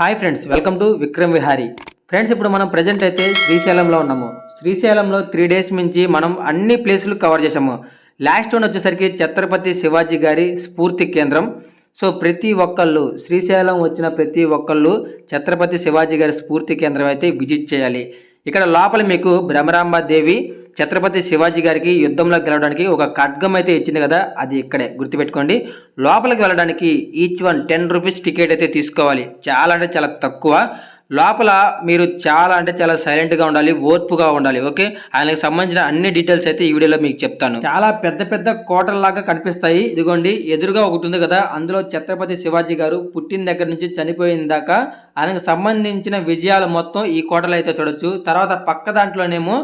Hi friends welcome to Vikram Vihari friends ఇప్పుడు మనం present అయితే శ్రీశైలంలో ఉన్నాము. శ్రీశైలంలో త్రీ డేస్ నుంచి మనం అన్ని ప్లేసులు కవర్ చేసాము లాస్ట్ వన్ వచ్చేసరికి ఛత్రపతి శివాజీ గారి స్ఫూర్తి కేంద్రం. సో ప్రతి ఒక్కళ్ళు శ్రీశైలం వచ్చిన ప్రతి ఒక్కళ్ళు ఛత్రపతి శివాజీ గారి స్ఫూర్తి కేంద్రం అయితే విజిట్ చేయాలి. ఇక్కడ లోపల మీకు భ్రమరాంబ దేవి ఛత్రపతి శివాజీ గారికి యుద్ధంలో గెలవడానికి ఒక ఖడ్గం అయితే ఇచ్చింది కదా అది ఇక్కడే గుర్తుపెట్టుకోండి. లోపలికి వెళ్ళడానికి each one ten rupees ticket అయితే తీసుకోవాలి. చాలా అంటే చాలా తక్కువ. లోపల మీరు చాలా అంటే చాలా సైలెంట్గా ఉండాలి ఓర్పుగా ఉండాలి ఓకే? ఆయనకు సంబంధించిన అన్ని డీటెయిల్స్ అయితే ఈ వీడియోలో మీకు చెప్తాను. చాలా పెద్ద పెద్ద కోటల్లాగా కనిపిస్తాయి. ఇదిగోండి ఎదురుగా ఒకటి ఉంది కదా అందులో ఛత్రపతి శివాజీ గారు పుట్టిన దగ్గర నుంచి చనిపోయిన దాకా ఆయనకు సంబంధించిన విజయాలు మొత్తం ఈ కోటలో అయితే చూడొచ్చు. తర్వాత పక్క దాంట్లోనేమో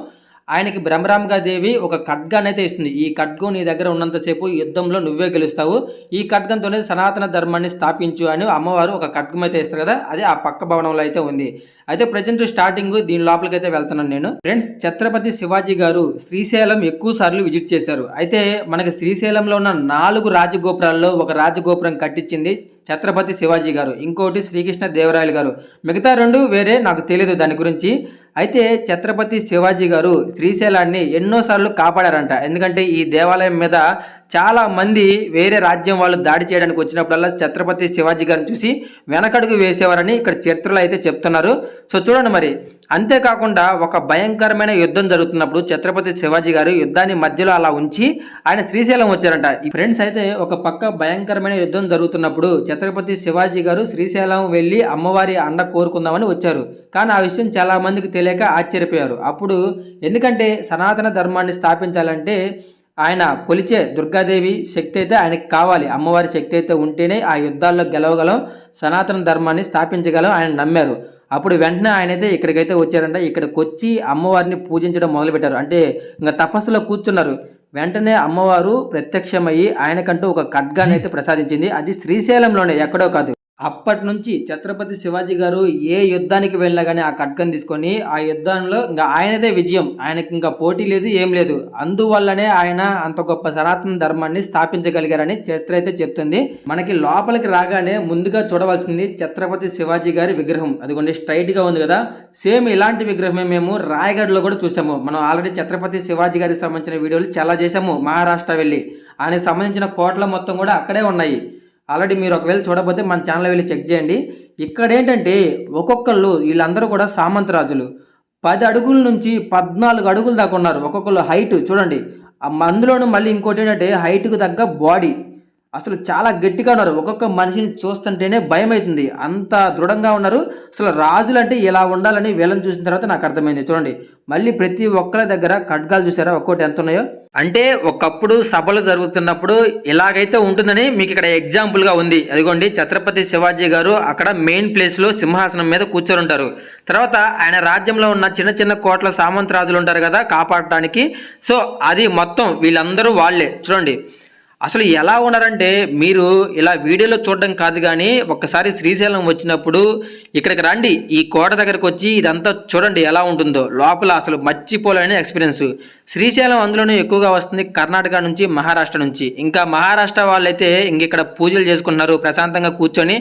ఆయనకి బ్రహ్మరాంగా దేవి ఒక ఖడ్గానైతే అయితే ఇస్తుంది. ఈ ఖడ్గం నీ దగ్గర ఉన్నంతసేపు యుద్ధంలో నువ్వే గెలుస్తావు. ఈ ఖడ్గంతోనే సనాతన ధర్మాన్ని స్థాపించు అని అమ్మవారు ఒక ఖడ్గం అయితే ఇస్తారు కదా అది ఆ పక్క భవనంలో అయితే ఉంది. అయితే ప్రజెంట్ స్టార్టింగ్ దీని లోపలికి అయితే వెళ్తున్నాను నేను. ఫ్రెండ్స్ ఛత్రపతి శివాజీ గారు శ్రీశైలం ఎక్కువ సార్లు విజిట్ చేశారు. అయితే మనకి శ్రీశైలంలో ఉన్న నాలుగు రాజగోపురాల్లో ఒక రాజగోపురం కట్టించింది ఛత్రపతి శివాజీ గారు ఇంకోటి శ్రీకృష్ణ దేవరాయలు గారు. మిగతా రెండు వేరే నాకు తెలియదు దాని గురించి. అయితే ఛత్రపతి శివాజీ గారు శ్రీశైలాన్ని ఎన్నోసార్లు కాపాడారంట. ఎందుకంటే ఈ దేవాలయం మీద చాలా మంది వేరే రాజ్యం వాళ్ళు దాడి చేయడానికి వచ్చినప్పుడల్లా ఛత్రపతి శివాజీ గారిని చూసి వెనకడుగు వేసేవారని ఇక్కడ చరిత్రలో అయితే చెప్తున్నారు. సో చూడండి మరి అంతేకాకుండా ఒక భయంకరమైన యుద్ధం జరుగుతున్నప్పుడు ఛత్రపతి శివాజీ గారు యుద్ధాన్ని మధ్యలో అలా ఉంచి ఆయన శ్రీశైలం వచ్చారంట. ఈ ఫ్రెండ్స్ అయితే ఒక పక్క భయంకరమైన యుద్ధం జరుగుతున్నప్పుడు ఛత్రపతి శివాజీ గారు శ్రీశైలం వెళ్ళి అమ్మవారి అండ కోరుకుందామని వచ్చారు. కానీ ఆ విషయం చాలామందికి తెలియక ఆశ్చర్యపోయారు. అప్పుడు ఎందుకంటే సనాతన ధర్మాన్ని స్థాపించాలంటే ఆయన కొలిచే దుర్గాదేవి శక్తి అయితే ఆయనకి కావాలి. అమ్మవారి శక్తి అయితే ఉంటేనే ఆ యుద్ధాల్లో గెలవగలం. సనాతన ధర్మాన్ని స్థాపించగలం ఆయన నమ్మారు. అప్పుడు వెంటనే ఆయన అయితే ఇక్కడికైతే వచ్చారంట. ఇక్కడికి వచ్చి అమ్మవారిని పూజించడం మొదలుపెట్టారు. అంటే ఇంకా తపస్సులో కూర్చున్నారు. వెంటనే అమ్మవారు ప్రత్యక్షమయ్యి ఆయనకంటూ ఒక ఖడ్గాన్ని అయితే ప్రసాదించింది. అది శ్రీశైలంలోనే ఎక్కడో కాదు. అప్పటి నుంచి ఛత్రపతి శివాజీ గారు ఏ యుద్ధానికి వెళ్ళినా కానీ ఆ కట్కం తీసుకొని ఆ యుద్ధంలో ఇంకా ఆయనదే విజయం. ఆయనకి ఇంకా పోటీ లేదు ఏం లేదు. అందువల్లనే ఆయన అంత గొప్ప సనాతన ధర్మాన్ని స్థాపించగలిగారని చరిత్ర అయితే చెప్తుంది. మనకి లోపలికి రాగానే ముందుగా చూడవలసింది ఛత్రపతి శివాజీ గారి విగ్రహం. అదిగోండి స్ట్రైట్గా ఉంది కదా. సేమ్ ఇలాంటి విగ్రహమే మేము రాయగఢ్లో కూడా చూసాము. మనం ఆల్రెడీ ఛత్రపతి శివాజీ గారికి సంబంధించిన వీడియోలు చాలా చేసాము మహారాష్ట్ర వెళ్ళి. ఆయనకు సంబంధించిన కోట్ల మొత్తం కూడా అక్కడే ఉన్నాయి. ఆల్రెడీ మీరు ఒకవేళ చూడకపోతే మన ఛానల్ వెళ్ళి చెక్ చేయండి. ఇక్కడ ఏంటంటే ఒక్కొక్కళ్ళు వీళ్ళందరూ కూడా సామంతరాజులు పది అడుగుల నుంచి పద్నాలుగు అడుగులు దాకా ఉన్నారు ఒక్కొక్కళ్ళు హైట్ చూడండి. ఆ అందులోనూ మళ్ళీ ఇంకోటి ఏంటంటే హైట్కు తగ్గ బాడీ అసలు చాలా గట్టిగా ఉన్నారు. ఒక్కొక్క మనిషిని చూస్తుంటేనే భయం అవుతుంది అంత దృఢంగా ఉన్నారు. అసలు రాజులు అంటే ఇలా ఉండాలని వీళ్ళని చూసిన తర్వాత నాకు అర్థమైంది. చూడండి. మళ్ళీ ప్రతి ఒక్కరి దగ్గర ఖడ్గాలు చూసారా? ఒక్కోటి ఎంత ఉన్నాయో? అంటే ఒకప్పుడు సభలు జరుగుతున్నప్పుడు ఇలాగైతే ఉంటుందని మీకు ఇక్కడ ఎగ్జాంపుల్గా ఉంది. అదిగోండి. ఛత్రపతి శివాజీ గారు అక్కడ మెయిన్ ప్లేస్లో సింహాసనం మీద కూర్చొని ఉంటారు తర్వాత ఆయన రాజ్యంలో ఉన్న చిన్న చిన్న కోట్ల సామంత రాజులు ఉంటారు కదా కాపాడటానికి. సో అది మొత్తం వీళ్ళందరూ వాళ్ళే. చూడండి. అసలు ఎలా ఉన్నారంటే మీరు ఇలా వీడియోలో చూడడం కాదు కానీ ఒక్కసారి శ్రీశైలం వచ్చినప్పుడు ఇక్కడికి రండి ఈ కోట దగ్గరకు వచ్చి ఇదంతా చూడండి ఎలా ఉంటుందో. లోపల అసలు మర్చిపోలేని ఎక్స్పీరియన్స్. శ్రీశైలం అందులోనే ఎక్కువగా వస్తుంది కర్ణాటక నుంచి మహారాష్ట్ర నుంచి. ఇంకా మహారాష్ట్ర వాళ్ళైతే ఇంక ఇక్కడ పూజలు చేసుకుంటున్నారు ప్రశాంతంగా కూర్చొని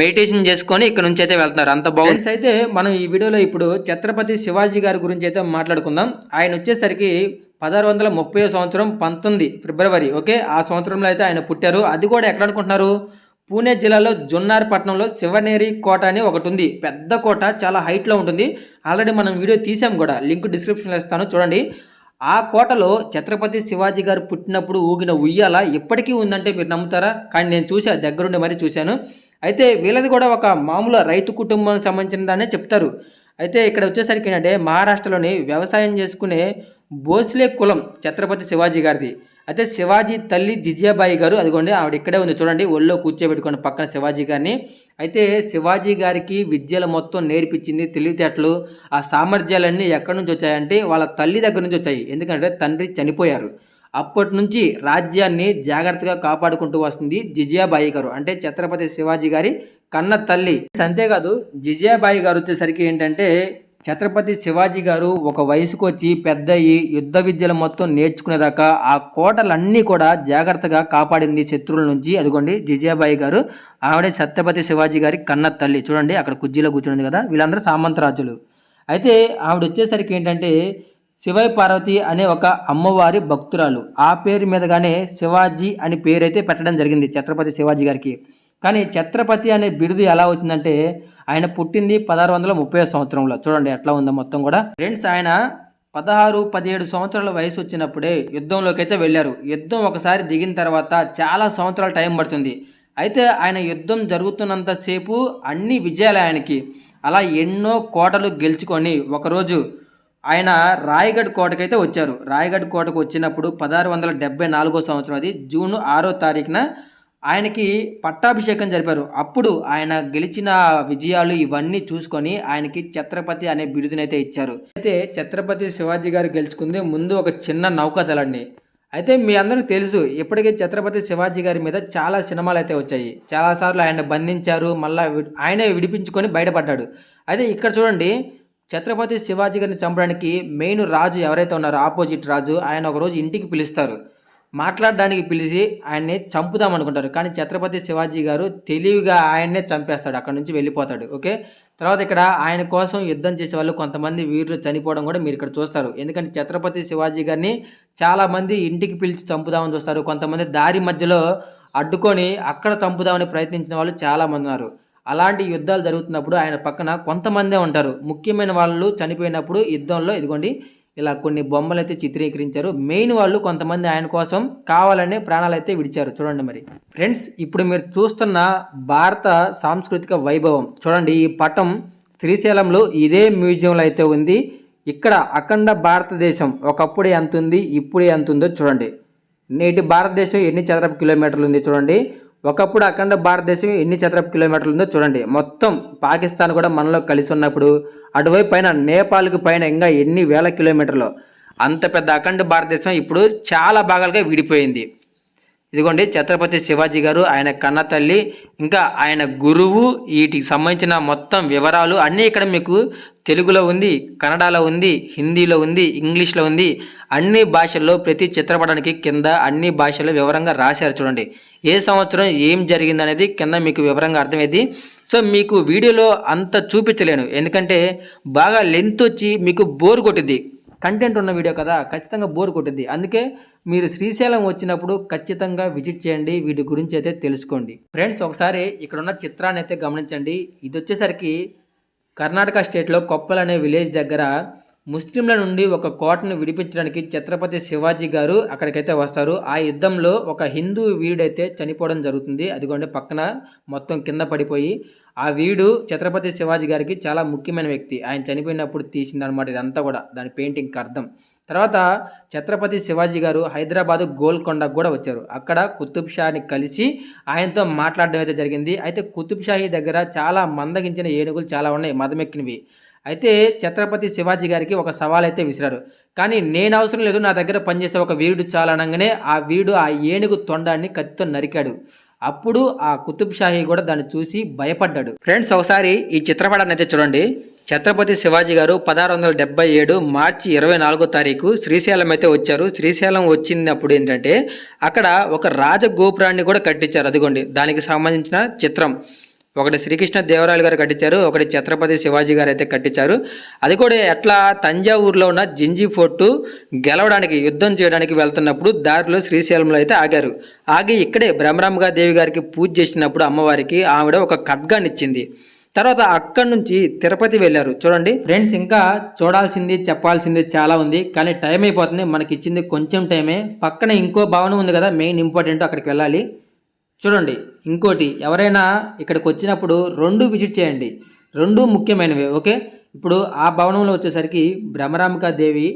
మెడిటేషన్ చేసుకొని ఇక్కడ నుంచి అయితే వెళ్తున్నారు. అంత బాగుంది. అయితే మనం ఈ వీడియోలో ఇప్పుడు ఛత్రపతి శివాజీ గారి గురించి అయితే మాట్లాడుకుందాం. ఆయన వచ్చేసరికి పదహారు వందల ముప్పై సంవత్సరం పంతొమ్మిది ఫిబ్రవరి ఓకే? ఆ సంవత్సరంలో అయితే ఆయన పుట్టారు. అది కూడా ఎక్కడ అనుకుంటున్నారు? పూణే జిల్లాలో జొన్నార్పట్నంలో శివనేరి కోట అని ఒకటి ఉంది. పెద్ద కోట చాలా హైట్లో ఉంటుంది. ఆల్రెడీ మనం వీడియో తీసాం కూడా. లింక్ డిస్క్రిప్షన్లో ఇస్తాను చూడండి. ఆ కోటలో ఛత్రపతి శివాజీ గారు పుట్టినప్పుడు ఊగిన ఉయ్యాల ఇప్పటికీ ఉందంటే మీరు నమ్ముతారా? కానీ నేను చూసా దగ్గరుండి మరీ చూశాను. అయితే వీళ్ళది కూడా ఒక మామూలు రైతు కుటుంబానికి సంబంధించిన దానే చెప్తారు. అయితే ఇక్కడ వచ్చేసరికి ఏంటంటే మహారాష్ట్రలోని వ్యవసాయం చేసుకునే భోస్లే కులం ఛత్రపతి శివాజీ గారిది. అయితే శివాజీ తల్లి జిజియాబాయి గారు అదిగోండి ఆవిడ ఇక్కడే ఉంది చూడండి ఒళ్ళో కూర్చోబెట్టుకుని పక్కన శివాజీ గారిని. అయితే శివాజీ గారికి విద్యలు మొత్తం నేర్పించింది తెలివితేటలు ఆ సామర్థ్యాలన్నీ ఎక్కడి నుంచి వచ్చాయంటే వాళ్ళ తల్లి దగ్గర నుంచి వచ్చాయి. ఎందుకంటే తండ్రి చనిపోయారు. అప్పటి నుంచి రాజ్యాన్ని జాగ్రత్తగా కాపాడుకుంటూ వస్తుంది జిజియాబాయి గారు. అంటే ఛత్రపతి శివాజీ గారి కన్న తల్లి. అంతేకాదు జిజియాబాయి గారు వచ్చేసరికి ఏంటంటే ఛత్రపతి శివాజీ గారు ఒక వయసుకు వచ్చి పెద్ద అయ్యి యుద్ధ విద్యలు మొత్తం నేర్చుకునేదాకా ఆ కోటలన్నీ కూడా జాగ్రత్తగా కాపాడింది శత్రువుల నుంచి. అదిగోండి జిజాబాయి గారు ఆవిడే ఛత్రపతి శివాజీ గారి కన్న తల్లి. చూడండి అక్కడ కుర్చీలో కూర్చుంది కదా వీళ్ళందరూ సామంతరాజులు అయితే ఆవిడ వచ్చేసరికి ఏంటంటే శివై పార్వతి అనే ఒక అమ్మవారి భక్తురాలు. ఆ పేరు మీదగానే శివాజీ అని పేరైతే పెట్టడం జరిగింది ఛత్రపతి శివాజీ గారికి. కానీ ఛత్రపతి అనే బిరుదు ఎలా వచ్చిందంటే ఆయన పుట్టింది పదహారు వందల ముప్పై సంవత్సరంలో. చూడండి ఎట్లా ఉందో మొత్తం కూడా. ఫ్రెండ్స్ ఆయన పదహారు పదిహేడు సంవత్సరాల వయసు వచ్చినప్పుడే యుద్ధంలోకి అయితే వెళ్ళారు. యుద్ధం ఒకసారి దిగిన తర్వాత చాలా సంవత్సరాల టైం పడుతుంది. అయితే ఆయన యుద్ధం జరుగుతున్నంతసేపు అన్ని విజయాలు ఆయనకి. అలా ఎన్నో కోటలు గెలుచుకొని ఒకరోజు ఆయన రాయగఢ్ కోటకైతే వచ్చారు. రాయగఢ్ కోటకు వచ్చినప్పుడు పదహారు వందల డెబ్బై నాలుగో సంవత్సరం అది. జూన్ ఆరో తారీఖున ఆయనకి పట్టాభిషేకం జరిపారు. అప్పుడు ఆయన గెలిచిన విజయాలు ఇవన్నీ చూసుకొని ఆయనకి ఛత్రపతి అనే బిరుదునైతే ఇచ్చారు. అయితే ఛత్రపతి శివాజీ గారు గెలుచుకుంది ముందు ఒక చిన్న నౌకాదళండి అయితే మీ అందరికీ తెలుసు ఇప్పటికే ఛత్రపతి శివాజీ గారి మీద చాలా సినిమాలు అయితే వచ్చాయి. చాలాసార్లు ఆయన బంధించారు మళ్ళీ ఆయనే విడిపించుకొని బయటపడ్డాడు. అయితే ఇక్కడ చూడండి ఛత్రపతి శివాజీ గారిని చంపడానికి మెయిన్ రాజు ఎవరైతే ఉన్నారో ఆపోజిట్ రాజు ఆయన ఒకరోజు ఇంటికి పిలుస్తారు. మాట్లాడడానికి పిలిచి ఆయన్ని చంపుదాం అనుకుంటారు. కానీ ఛత్రపతి శివాజీ గారు తెలివిగా ఆయన్నే చంపేస్తాడు. అక్కడ నుంచి వెళ్ళిపోతాడు. ఓకే? తర్వాత ఇక్కడ ఆయన కోసం యుద్ధం చేసే వాళ్ళు కొంతమంది వీరులు చనిపోవడం కూడా మీరు ఇక్కడ చూస్తారు. ఎందుకంటే ఛత్రపతి శివాజీ గారిని చాలామంది ఇంటికి పిలిచి చంపుదామని చూస్తారు. కొంతమంది దారి మధ్యలో అడ్డుకొని అక్కడ చంపుదామని ప్రయత్నించిన వాళ్ళు చాలామంది ఉన్నారు. అలాంటి యుద్ధాలు జరుగుతున్నప్పుడు ఆయన పక్కన కొంతమందే ఉంటారు. ముఖ్యమైన వాళ్ళు చనిపోయినప్పుడు యుద్ధంలో ఇదిగోండి ఇలా కొన్ని బొమ్మలు అయితే చిత్రీకరించారు. మెయిన్ వాళ్ళు కొంతమంది ఆయన కోసం కావాలనే ప్రాణాలు అయితే విడిచారు. చూడండి మరి. ఫ్రెండ్స్ ఇప్పుడు మీరు చూస్తున్న భారత సాంస్కృతిక వైభవం. చూడండి ఈ పటం శ్రీశైలంలో ఇదే మ్యూజియంలో అయితే ఉంది. ఇక్కడ అఖండ భారతదేశం ఒకప్పుడు ఎంత ఉంది ఇప్పుడు ఎంత ఉందో చూడండి. నేటి భారతదేశం ఎన్ని చదరపు కిలోమీటర్లు ఉంది చూడండి. ఒకప్పుడు అఖండ భారతదేశం ఎన్ని చదరపు కిలోమీటర్లు ఉందో చూడండి. మొత్తం పాకిస్తాన్ కూడా మనలో కలిసి ఉన్నప్పుడు అటువైపు పైన నేపాల్కి పైన ఇంకా ఎన్ని వేల కిలోమీటర్లు. అంత పెద్ద అఖండ భారతదేశం ఇప్పుడు చాలా భాగాలుగా విడిపోయింది. ఇదిగోండి ఛత్రపతి శివాజీ గారు ఆయన కన్న తల్లి ఇంకా ఆయన గురువు వీటికి సంబంధించిన మొత్తం వివరాలు అన్నీ ఇక్కడ మీకు తెలుగులో ఉంది కన్నడలో ఉంది హిందీలో ఉంది ఇంగ్లీష్లో ఉంది. అన్ని భాషల్లో ప్రతి చిత్రపటానికి కింద అన్ని భాషల్లో వివరంగా రాశారు చూడండి. ఏ సంవత్సరం ఏం జరిగింది అనేది కింద మీకు వివరంగా అర్థమైంది సో మీకు వీడియోలో అంత చూపించలేను. ఎందుకంటే బాగా లెంత్ వచ్చి మీకు బోర్ కొట్టింది కంటెంట్ ఉన్న వీడియో కదా ఖచ్చితంగా బోర్ కొట్టింది అందుకే మీరు శ్రీశైలం వచ్చినప్పుడు ఖచ్చితంగా విజిట్ చేయండి వీటి గురించి అయితే తెలుసుకోండి. ఫ్రెండ్స్ ఒకసారి ఇక్కడ ఉన్న చిత్రాన్ని అయితే గమనించండి. ఇది వచ్చేసరికి కర్ణాటక స్టేట్లో కొప్పల్ అనే విలేజ్ దగ్గర ముస్లింల నుండి ఒక కోటను విడిపించడానికి ఛత్రపతి శివాజీ గారు అక్కడికైతే వస్తారు. ఆ యుద్ధంలో ఒక హిందూ వీరుడైతే చనిపోవడం జరుగుతుంది. అదిగోండి పక్కన మొత్తం కింద పడిపోయి ఆ వీడు ఛత్రపతి శివాజీ గారికి చాలా ముఖ్యమైన వ్యక్తి. ఆయన చనిపోయినప్పుడు తీసిందనమాట ఇదంతా కూడా. దాని పెయింటింగ్కి అర్థం. తర్వాత ఛత్రపతి శివాజీ గారు హైదరాబాదు గోల్కొండకు కూడా వచ్చారు. అక్కడ కుతుబ్ షాని కలిసి ఆయనతో మాట్లాడడం అయితే జరిగింది. అయితే కుతుబ్ షాహీ దగ్గర చాలా మందగించిన ఏనుగులు చాలా ఉన్నాయి. మదమెక్కినవి. అయితే ఛత్రపతి శివాజీ గారికి ఒక సవాల్ అయితే విసిరారు కానీ నేను అవసరం లేదు నా దగ్గర పనిచేసే ఒక వీరుడు చాలనగానే ఆ వీరుడు ఆ ఏనుగు తొండాన్ని కత్తితో నరికాడు. అప్పుడు ఆ కుతుబ్ షాహీ కూడా దాన్ని చూసి భయపడ్డాడు. ఫ్రెండ్స్ ఒకసారి ఈ చిత్రపటాన్ని అయితే చూడండి. ఛత్రపతి శివాజీ గారు పదహారు వందల డెబ్బై ఏడు మార్చి ఇరవై నాలుగో తారీఖు శ్రీశైలం అయితే వచ్చారు. శ్రీశైలం వచ్చినప్పుడు ఏంటంటే అక్కడ ఒక రాజగోపురాన్ని కూడా కట్టించారు. అదిగోండి దానికి సంబంధించిన చిత్రం. ఒకటి శ్రీకృష్ణ దేవరాయలు గారు కట్టించారు ఒకటి ఛత్రపతి శివాజీ గారు అయితే కట్టించారు. అది కూడా ఎట్లా తంజావూరులో ఉన్న జింజీ ఫోర్టు గెలవడానికి యుద్ధం చేయడానికి వెళ్తున్నప్పుడు దారిలో శ్రీశైలంలో అయితే ఆగారు. ఆగి ఇక్కడే బ్రహ్మరామగా దేవి గారికి పూజ చేసినప్పుడు అమ్మవారికి ఆవిడ ఒక ఖడ్గాన్ని ఇచ్చింది. తర్వాత అక్కడి నుంచి తిరుపతి వెళ్ళారు. చూడండి ఫ్రెండ్స్ ఇంకా చూడాల్సింది చెప్పాల్సింది చాలా ఉంది. కానీ టైం అయిపోతుంది. మనకి ఇచ్చింది కొంచెం టైమే. పక్కన ఇంకో భవనం ఉంది కదా మెయిన్ ఇంపార్టెంట్ అక్కడికి వెళ్ళాలి. చూడండి ఇంకోటి ఎవరైనా ఇక్కడికి వచ్చినప్పుడు రెండు విజిట్ చేయండి. రెండు ముఖ్యమైనవి ఓకే? ఇప్పుడు ఆ భవనంలో వచ్చేసరికి భ్రమరాంబికా దేవి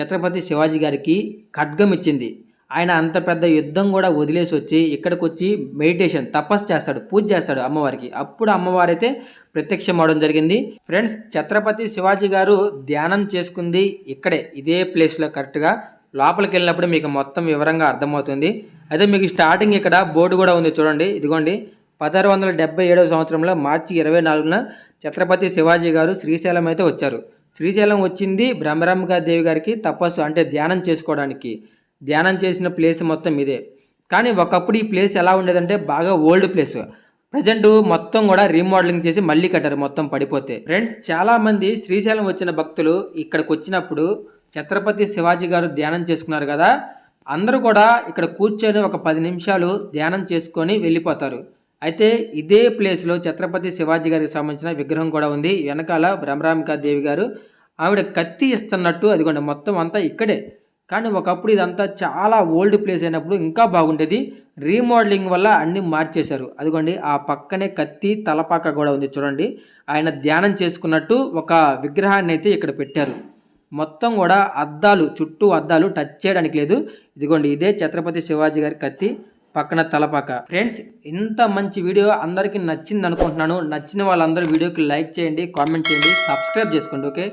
ఛత్రపతి శివాజీ గారికి ఖడ్గం ఇచ్చింది. ఆయన అంత పెద్ద యుద్ధం కూడా వదిలేసి వచ్చి ఇక్కడికి వచ్చి మెడిటేషన్ తపస్సు చేస్తాడు పూజ చేస్తాడు అమ్మవారికి. అప్పుడు అమ్మవారైతే ప్రత్యక్షం అవడం జరిగింది. ఫ్రెండ్స్ ఛత్రపతి శివాజీ గారు ధ్యానం చేసుకుంది ఇక్కడే ఇదే ప్లేస్లో కరెక్ట్గా లోపలికి వెళ్ళినప్పుడు మీకు మొత్తం వివరంగా అర్థమవుతుంది. అయితే మీకు స్టార్టింగ్ ఇక్కడ బోర్డు కూడా ఉంది చూడండి. ఇదిగోండి. పదహారు వందల డెబ్బై ఏడవ సంవత్సరంలో మార్చి ఇరవై నాలుగున ఛత్రపతి శివాజీ గారు శ్రీశైలం అయితే వచ్చారు. శ్రీశైలం వచ్చింది బ్రహ్మరాంబికా దేవి గారికి తపస్సు అంటే ధ్యానం చేసుకోవడానికి. ధ్యానం చేసిన ప్లేస్ మొత్తం ఇదే. కానీ ఒకప్పుడు ఈ ప్లేస్ ఎలా ఉండేదంటే బాగా ఓల్డ్ ప్లేస్. ప్రజెంట్ మొత్తం కూడా రీమోడలింగ్ చేసి మళ్ళీ కట్టారు మొత్తం పడిపోతే. ఫ్రెండ్స్ చాలామంది శ్రీశైలం వచ్చిన భక్తులు ఇక్కడికి వచ్చినప్పుడు ఛత్రపతి శివాజీ గారు ధ్యానం చేసుకున్నారు కదా? అందరూ కూడా ఇక్కడ కూర్చొని ఒక పది నిమిషాలు ధ్యానం చేసుకొని వెళ్ళిపోతారు. అయితే ఇదే ప్లేస్లో ఛత్రపతి శివాజీ గారికి సంబంధించిన విగ్రహం కూడా ఉంది. వెనకాల బ్రహ్మరాంబికా దేవి గారు ఆవిడ కత్తి ఇస్తున్నట్టు అదిగోండి మొత్తం అంతా ఇక్కడే. కానీ ఒకప్పుడు ఇదంతా చాలా ఓల్డ్ ప్లేస్ అయినప్పుడు ఇంకా బాగుండేది. రీమోడలింగ్ వల్ల అన్నీ మార్చేశారు. అదిగోండి ఆ పక్కనే కత్తి తలపాక కూడా ఉంది చూడండి. ఆయన ధ్యానం చేసుకున్నట్టు ఒక విగ్రహాన్ని అయితే ఇక్కడ పెట్టారు. మొత్తం కూడా అద్దాలు చుట్టూ అద్దాలు టచ్ చేయడానికి లేదు. ఇదిగోండి ఇదే ఛత్రపతి శివాజీ గారి కత్తి పక్కన తలపాక ఫ్రెండ్స్ ఇంత మంచి వీడియో అందరికీ నచ్చింది అనుకుంటున్నాను నచ్చిన వాళ్ళందరూ వీడియోకి లైక్ చేయండి కామెంట్ చేయండి సబ్స్క్రైబ్ చేసుకోండి ఓకే